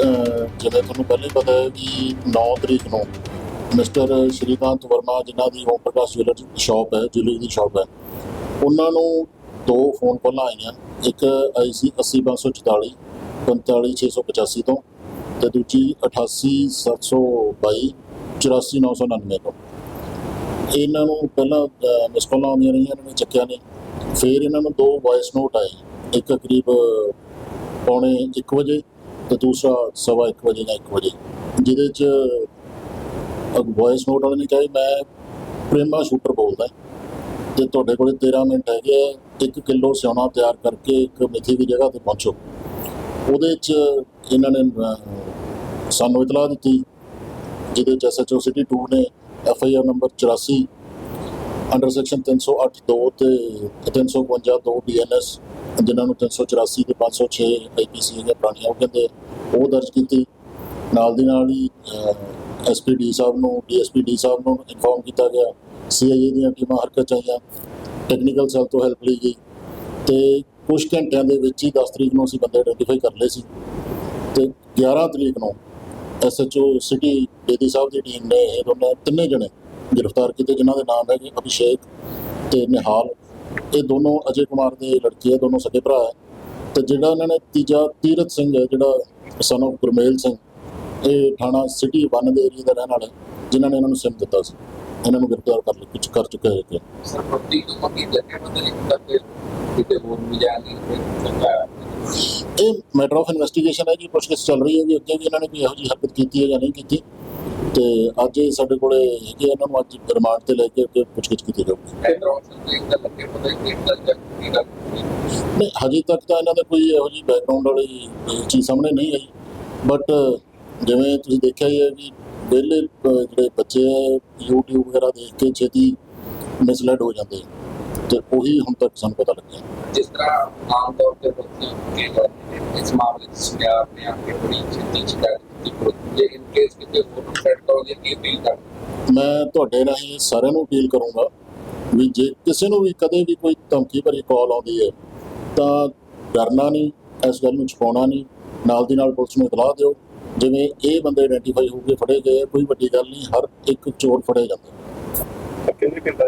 ਜਿਵੇਂ ਤੁਹਾਨੂੰ ਪਹਿਲਾਂ ਹੀ ਪਤਾ ਹੈ ਕਿ 9 ਤਰੀਕ ਨੂੰ ਮਿਸਟਰ ਸ਼੍ਰੀਕਾਂਤ ਵਰਮਾ ਜਿਨ੍ਹਾਂ ਦੀ ਓਮ ਪ੍ਰਕਾਸ਼ ਜੁਐਲਰ ਸ਼ਾਪ ਹੈ ਜੁਐਲਰੀ ਦੀ ਸ਼ਾਪ ਹੈ, ਉਹਨਾਂ ਨੂੰ ਦੋ ਫੋਨ ਕਾਲਾਂ ਆਈਆਂ, ਇੱਕ ਆਈ ਸੀ 80544 45685 ਤੋਂ ਤੇ ਦੂਜੀ 88722 84999 ਤੋਂ। ਇਹਨਾਂ ਨੂੰ ਪਹਿਲਾਂ ਮਿਸ ਕਾਲਾਂ ਆਉਂਦੀਆਂ ਰਹੀਆਂ, ਇਹਨਾਂ ਨੇ ਚੱਕਿਆ ਨਹੀਂ। ਫਿਰ ਇਹਨਾਂ ਨੂੰ ਦੋ ਵੌਇਸ ਨੋਟ ਆਏ, ਇੱਕ ਕਰੀਬ ਪੌਣੇ 1 ਵਜੇ ਤੇ ਦੂਸਰਾ ਸਵਾ 1 ਵਜੇ ਜਾਂ 1 ਵਜੇ। ਜਿਹਦੇ ਚ ਵੌਇਸ ਨੋਟ ਵਾਲੇ ਨੇ ਕਿਹਾ ਵੀ ਮੈਂ ਪ੍ਰੇਮਾ ਸ਼ੂਟਰ ਬੋਲਦਾ ਤੇ ਤੁਹਾਡੇ ਕੋਲੇ 13 ਮਿੰਟ ਹੈਗੇ ਆ 1 ਕਿਲੋ ਸਿਉਣਾ ਤਿਆਰ ਕਰਕੇ ਇੱਕ ਮਿੱਥੀ ਦੀ ਜਗ੍ਹਾ ਤੇ ਪਹੁੰਚੋ। ਉਹਦੇ ਚ ਇਹਨਾਂ ਨੇ ਸਾਨੂੰ ਇਤਲਾਹ ਦਿੱਤੀ, ਜਿਹਦੇ ਚ ਐਸਐਚਓ ਸਿਟੀ 2 ਨੇ ਐਫਆਈਆਰ ਨੰਬਰ 84 ਅੰਡਰ ਸੈਕਸ਼ਨ 308 2 ਤੇ 352 2 ਬੀਐਨਐਸ ਜਿਨ੍ਹਾਂ ਨੂੰ 384 ਤੇ 506 ਆਈਪੀਸੀ ਹੈਗੇ ਪੁਰਾਣੀਆਂ, ਉਹ ਕਹਿੰਦੇ ਉਹ ਦਰਜ ਕੀਤੀ। ਨਾਲ ਦੀ ਨਾਲ ਹੀ ਐਸਪੀਡੀ ਸਾਹਿਬ ਨੂੰ ਡੀਐਸਪੀਡੀ ਸਾਹਿਬ ਨੂੰ ਇਨਫੋਰਮ ਕੀਤਾ ਗਿਆ। ਸੀਆਈਏ ਦੀਆਂ ਟੀਮਾਂ ਹਰਕਤ 'ਚ ਆਈਆਂ, ਟੈਕਨੀਕਲ ਸੈੱਲ ਤੋਂ ਹੈਲਪ ਲਈ ਗਈ। ਤੇ ਕੁਝ ਘੰਟਿਆਂ ਦੇ ਵਿੱਚ ਹੀ 10 ਤਰੀਕ ਨੂੰ ਅਸੀਂ ਬੰਦੇ ਆਈਡੈਂਟੀਫਾਈ ਕਰ ਲਏ ਸੀ। ਤੇ 11 ਤਰੀਕ ਨੂੰ ਐਸਐਚਓ ਸਿਟੀ ਬੇਦੀ ਸਾਹਿਬ ਦੀ ਟੀਮ ਨੇ, ਇਹ ਦੋਨੇ ਤਿੰਨੇ ਜਣੇ ਗ੍ਰਿਫਤਾਰ ਕੀਤੇ, ਜਿਨ੍ਹਾਂ ਦੇ ਨਾਮ ਹੈਗੇ ਅਭਿਸ਼ੇਕ ਤੇ ਨਿਹਾਲ। ਇਹ ਦੋਨੋਂ ਅਜੇ ਕੁਮਾਰ ਦੇ ਲੜਕੇ ਆ ਦੋਨੋਂ ਸਕੇ ਭਰਾ ਹੈ ਤੇ ਜਿਹੜਾ ਇਹਨਾਂ ਨੇ ਤੀਜਾ ਤੀਰਤ ਸਿੰਘ ਹੈ ਜਿਹੜਾ ਸਨ ਗੁਰਮੇਲ ਸਿੰਘ ਇਹ ਥਾਣਾ ਸਿਟੀ 1 ਦੇ ਏਰੀਆ ਦਾ ਰਹਿਣ ਵਾਲਾ ਹੈ, ਜਿਨ੍ਹਾਂ ਨੇ ਇਹਨਾਂ ਨੂੰ ਸਿਮ ਦਿੱਤਾ ਸੀ। ਇਹਨਾਂ ਨੂੰ ਗ੍ਰਿਫਤਾਰ ਕਰ ਲਿਆ ਕੁਝ ਕਰ ਚੁੱਕੇ ਹੈਗੇ ਸਰ ਪ੍ਰਤੀ ਤੋਂ ਕੀ ਲੱਗੇ ਪਤਾ ਨਹੀਂ ਕਰਦੇ ਕਿਤੇ ਹੋਰ ਵੀ ਜਾਣੀ ਚੰਗਾ ਇਹ ਮੈਟਰ ਆਫ ਇਨਵੈਸਟੀਗੇਸ਼ਨ ਹੈ ਜੀ ਪੁੱਛਗਿੱਛ ਚੱਲ ਰਹੀ ਹੈ ਵੀ ਅੱਗੇ ਵੀ ਇਹਨਾਂ ਨੇ ਕੋਈ ਇਹੋ ਜਿਹੀ ਹਰਕਤ ਕੀਤੀ ਹੈ ਜਾਂ ਨਹੀਂ ਕੀਤੀ। ਤੇ ਅੱਜ ਇਹ ਸਾਡੇ ਕੋਲੇ ਹੈਗੇ ਇਹਨਾਂ ਨੂੰ ਅੱਜ ਰਿਮਾਂਡ ਤੇ ਲੈ ਕੇ ਅੱਗੇ ਪੁੱਛਗਿੱਛ ਕੀਤੀ ਜਾਊਗੀ। ਨਹੀਂ ਹਜੇ ਤੱਕ ਤਾਂ ਇਹਨਾਂ ਦਾ ਕੋਈ ਇਹੋ ਜਿਹੀ ਬੈਕਗ੍ਰਾਉਂਡ ਵਾਲੀ ਚੀਜ਼ ਸਾਹਮਣੇ ਨਹੀਂ ਆਈ। ਬਟ ਜਿਵੇਂ ਤੁਸੀਂ ਦੇਖਿਆ ਹੀ ਹੈ ਕਿ ਵਿਹਲੇ ਅਹ, ਜਿਹੜੇ ਬੱਚੇ ਹੈ YouTube ਵਗੈਰਾ ਦੇਖ ਕੇ ਛੇਤੀ ਮਿਸਲੈਡ ਹੋ ਜਾਂਦੇ ਤੇ ਉਹੀ ਹੁਣ ਤੱਕ ਸਾਨੂੰ ਪਤਾ ਲੱਗਿਆ। ਜਿਸ ਤਰ੍ਹਾਂ ਆਮ ਤੌਰ ਤੇ ਕੇ ਨੇ ਇਸ ਮਾਮਲੇ ਚ ਸੁਣਿਆ ਆਪਣੇ ਆਪ ਕੇ ਬੜੀ ਛੇਤੀ ਪਰ ਜੇ ਇਨ ਕੇਸ ਕਿਤੇ ਹੋਰ ਨੂੰ ਸੈਟ ਕਰੋਗੇ ਕੀ ਅਪੀਲ ਕਰ ਮੈਂ ਤੁਹਾਡੇ ਰਾਹੀਂ ਸਾਰਿਆਂ ਨੂੰ ਅਪੀਲ ਕਰੂੰਗਾ ਵੀ ਜੇ ਕਿਸੇ ਨੂੰ ਵੀ ਕਦੇ ਵੀ ਕੋਈ ਧਮਕੀ ਭਰੀ ਕਾਲ ਆਉਂਦੀ ਹੈ ਤਾਂ ਡਰਨਾ ਨਹੀਂ ਇਸ ਗੱਲ ਨੂੰ ਛੁਪਾਉਣਾ ਨਹੀਂ ਨਾਲ ਦੀ ਨਾਲ ਪੁਲਿਸ ਨੂੰ ਇਤਲਾਹ ਦਿਓ। ਜਿਵੇਂ ਇਹ ਬੰਦੇ ਆਇਡੈਂਟੀਫਾਈ ਹੋ ਕੇ ਫੜੇ ਗਏ ਕੋਈ ਵੱਡੀ ਗੱਲ ਨਹੀਂ ਹਰ ਇੱਕ ਚੋਰ ਫੜਿਆ ਜਾਂਦਾ ਕਿੰਨੇ ਕਿੰਨਾ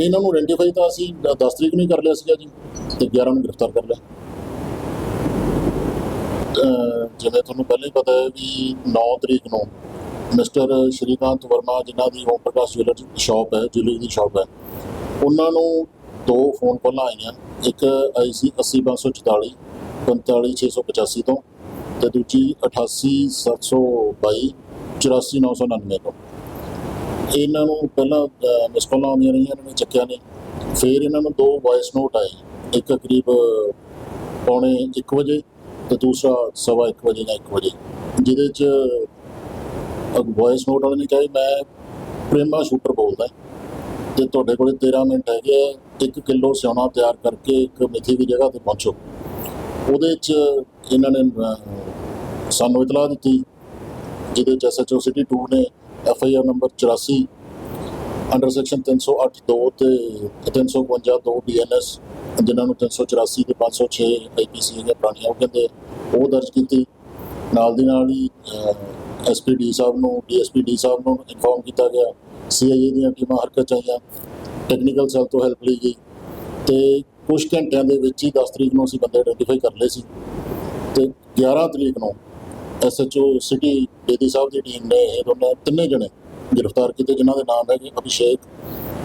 ਇਹਨਾਂ ਨੂੰ ਆਇਡੈਂਟੀਫਾਈ ਤਾਂ ਅਸੀਂ 10 ਤਰੀਕ ਨੂੰ ਹੀ ਕਰ ਲਿਆ ਸੀਗਾ ਜੀ ਤੇ 11 ਨੂੰ ਗ੍ਰਿਫਤਾਰ ਕਰ ਲਿਆ। ਜਿਵੇਂ ਤੁਹਾਨੂੰ ਪਹਿਲਾਂ ਹੀ ਪਤਾ ਹੈ ਵੀ 9 ਤਰੀਕ ਨੂੰ ਮਿਸਟਰ ਸ਼੍ਰੀਕਾਂਤ ਵਰਮਾ, ਜਿਨ੍ਹਾਂ ਦੀ ਓਮ ਪ੍ਰਕਾਸ਼ ਜੁਐਲਰ ਸ਼ਾਪ ਹੈ, ਜੁਐਲਰੀ ਦੀ ਸ਼ਾਪ ਹੈ, ਉਹਨਾਂ ਨੂੰ ਦੋ ਫੋਨ ਕਾਲਾਂ ਆਈਆਂ। ਇੱਕ ਆਈ ਸੀ 80544 45685 ਤੋਂ ਤੇ ਦੂਜੀ 88722 84999 ਤੋਂ। ਇਹਨਾਂ ਨੂੰ ਪਹਿਲਾਂ ਮਿਸ ਕਾਲਾਂ ਆਉਂਦੀਆਂ ਰਹੀਆਂ, ਇਹਨਾਂ ਨੇ ਚੱਕਿਆ ਨਹੀਂ। ਫਿਰ ਇਹਨਾਂ ਨੂੰ ਦੋ ਵੌਇਸ ਨੋਟ ਆਏ। ਇੱਕ ਕਰੀਬ ਪੌਣੇ 1 ਵਜੇ ਤੇ ਦੂਸਰਾ ਸਵਾ 1 ਵਜੇ ਜਾਂ 1 ਵਜੇ। ਜਿਹਦੇ ਚ ਵੌਇਸ ਨੋਟ ਵਾਲੇ ਨੇ ਕਿਹਾ ਵੀ ਮੈਂ ਪ੍ਰੇਮਾ ਸ਼ੂਟਰ ਬੋਲਦਾ ਤੇ ਤੁਹਾਡੇ ਕੋਲੇ 13 ਮਿੰਟ ਹੈਗੇ ਆ 1 ਕਿਲੋ ਸਿਉਣਾ ਤਿਆਰ ਕਰਕੇ ਇੱਕ ਮਿੱਥੀ ਦੀ ਜਗ੍ਹਾ ਤੇ ਪਹੁੰਚੋ। ਉਹਦੇ ਚ ਇਹਨਾਂ ਨੇ ਸਾਨੂੰ ਇਤਲਾਹ ਦਿੱਤੀ, ਜਿਹਦੇ ਚ ਐਸਐਚਓ ਸਿਟੀ 2 ਨੇ ਐਫਆਈਆਰ ਨੰਬਰ 84 ਅੰਡਰ ਸੈਕਸ਼ਨ 308 2 ਤੇ 352 2 ਬੀਐਨਐਸ ਜਿਨ੍ਹਾਂ ਨੂੰ 384 ਤੇ 506 ਆਈਪੀਸੀ ਹੈਗੇ ਪੁਰਾਣੀਆਂ ਉਹ ਕਹਿੰਦੇ ਉਹ ਦਰਜ ਕੀਤੀ। ਨਾਲ ਦੀ ਨਾਲ ਹੀ ਐਸਪੀਡੀ ਸਾਹਿਬ ਨੂੰ ਡੀਐਸਪੀਡੀ ਸਾਹਿਬ ਨੂੰ ਇਨਫੋਰਮ ਕੀਤਾ ਗਿਆ। ਸੀਆਈਏ ਦੀਆਂ ਟੀਮਾਂ ਹਰਕਤ 'ਚ ਆਈਆਂ, ਟੈਕਨੀਕਲ ਸੈੱਲ ਤੋਂ ਹੈਲਪ ਲਈ ਗਈ। ਤੇ ਕੁਝ ਘੰਟਿਆਂ ਦੇ ਵਿੱਚ ਹੀ 10 ਤਰੀਕ ਨੂੰ ਅਸੀਂ ਬੰਦੇ ਆਈਡੈਂਟੀਫਾਈ ਕਰ ਲਏ ਸੀ। ਤੇ 11 ਤਰੀਕ ਨੂੰ ਐਸਐਚਓ ਸਿਟੀ ਬੇਦੀ ਸਾਹਿਬ ਦੀ ਟੀਮ ਨੇ ਇਹ ਦੋਨੇ ਤਿੰਨੇ ਜਣੇ ਗ੍ਰਿਫਤਾਰ ਕੀਤੇ, ਜਿਨ੍ਹਾਂ ਦੇ ਨਾਮ ਹੈਗੇ ਅਭਿਸ਼ੇਕ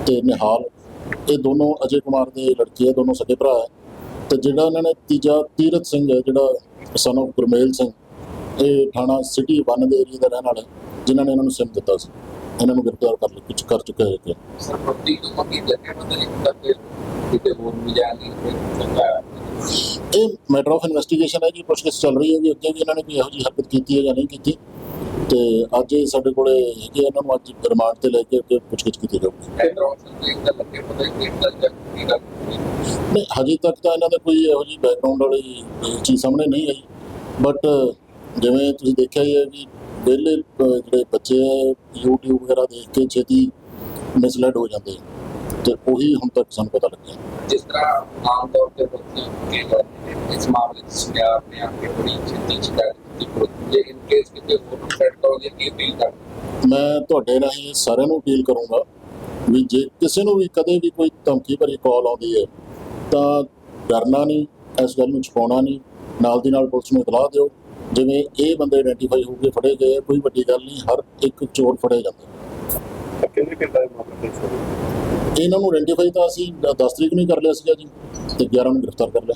ਤੇ ਨਿਹਾਲ। ਇਹ ਦੋਨੋਂ ਅਜੇ ਕੁਮਾਰ ਦੇ ਲੜਕੇ ਆ ਦੋਨੋਂ ਸਕੇ ਭਰਾ ਹੈ। ਤੇ ਜਿਹੜਾ ਇਹਨਾਂ ਨੇ ਤੀਜਾ ਤੀਰਤ ਸਿੰਘ ਹੈ ਜਿਹੜਾ ਸਨ ਗੁਰਮੇਲ ਸਿੰਘ ਇਹ ਥਾਣਾ ਸਿਟੀ 1 ਦੇ ਏਰੀਆ ਦਾ ਰਹਿਣ ਵਾਲਾ ਹੈ, ਜਿਨ੍ਹਾਂ ਨੇ ਇਹਨਾਂ ਨੂੰ ਸਿਮ ਦਿੱਤਾ ਸੀ। ਇਹਨਾਂ ਨੂੰ ਗ੍ਰਿਫਤਾਰ ਕਰ ਲਿਆ ਕੁਝ ਕਰ ਚੁੱਕੇ ਹੈਗੇ ਸਰ ਪ੍ਰਤੀ ਤੋਂ ਕੀ ਲੱਗੇ ਨਹੀਂ ਕਰਦੇ ਕਿਤੇ ਹੋਰ ਵੀ ਜਾਣੀ ਚੰਗਾ ਇਹ ਮੈਟਰ ਆਫ ਇਨਵੈਸਟੀਗੇਸ਼ਨ ਹੈ ਜੀ ਪੁੱਛਗਿੱਛ ਚੱਲ ਰਹੀ ਹੈ ਵੀ ਅੱਗੇ ਵੀ ਇਹਨਾਂ ਨੇ ਕੋਈ ਇਹੋ ਜਿਹੀ ਹਰਕਤ ਕੀਤੀ ਹੈ ਜਾਂ ਨਹੀਂ ਕੀਤੀ। ਤੇ ਅੱਜ ਇਹ ਸਾਡੇ ਕੋਲੇ ਹੈਗੇ ਇਹਨਾਂ ਨੂੰ ਅੱਜ ਰਿਮਾਂਡ ਤੇ ਲੈ ਕੇ ਅੱਗੇ ਪੁੱਛਗਿੱਛ ਕੀਤੀ ਜਾਊਗੀ। ਨਹੀਂ ਹਜੇ ਤੱਕ ਤਾਂ ਇਹਨਾਂ ਦਾ ਕੋਈ ਇਹੋ ਜਿਹੀ ਬੈਕਗ੍ਰਾਉਂਡ ਵਾਲੀ ਚੀਜ਼ ਸਾਹਮਣੇ ਨਹੀਂ ਆਈ। ਬਟ ਜਿਵੇਂ ਤੁਸੀਂ ਦੇਖਿਆ ਹੀ ਹੈ ਕਿ ਵਿਹਲੇ ਜਿਹੜੇ ਬੱਚੇ ਹੈ YouTube ਵਗੈਰਾ ਦੇਖ ਕੇ ਛੇਤੀ ਮਿਸਲੈਡ ਹੋ ਜਾਂਦੇ ਤੇ ਉਹੀ ਹੁਣ ਤੱਕ ਸਾਨੂੰ ਪਤਾ ਲੱਗਿਆ। ਜਿਸ ਤਰ੍ਹਾਂ ਆਮ ਤੌਰ ਤੇ ਨੇ ਇਸ ਮਾਮਲੇ ਚ ਸੁਣਿਆ ਆਪਣੇ ਆਪ ਕੇ ਬੜੀ ਛੇਤੀ ਕਰੋ ਜੇ ਇਨ ਕੇਸ ਕਿਤੇ ਹੋਰ ਨੂੰ ਥ੍ਰੈਟ ਕਰੋਗੇ ਕੀ ਅਪੀਲ ਕਰ? ਮੈਂ ਤੁਹਾਡੇ ਰਾਹੀਂ ਸਾਰਿਆਂ ਨੂੰ ਅਪੀਲ ਕਰੂੰਗਾ ਵੀ ਜੇ ਕਿਸੇ ਨੂੰ ਵੀ ਕਦੇ ਵੀ ਕੋਈ ਧਮਕੀ ਭਰੀ ਕਾਲ ਆਉਂਦੀ ਹੈ ਤਾਂ ਡਰਨਾ ਨਹੀਂ ਇਸ ਗੱਲ ਨੂੰ ਛੁਪਾਉਣਾ ਨਹੀਂ ਨਾਲ ਦੀ ਨਾਲ ਪੁਲਿਸ ਨੂੰ ਇਤਲਾਹ ਦਿਓ। ਜਿਵੇਂ ਇਹ ਬੰਦੇ ਆਇਡੈਂਟੀਫਾਈ ਹੋ ਕੇ ਫੜੇ ਗਏ ਕੋਈ ਵੱਡੀ ਗੱਲ ਨਹੀਂ ਹਰ ਇੱਕ ਚੋਰ ਫੜਿਆ ਜਾਂਦਾ। ਕਿੰਨੇ ਕਿੰਨਾ ਮਾਮਲਾ ਇਹਨਾਂ ਨੂੰ ਆਇਡੈਂਟੀਫਾਈ ਤਾਂ ਅਸੀਂ 10 ਤਰੀਕ ਨੂੰ ਹੀ ਕਰ ਲਿਆ ਸੀਗਾ ਜੀ ਤੇ 11 ਨੂੰ ਗ੍ਰਿਫਤਾਰ ਕਰ ਲਿਆ।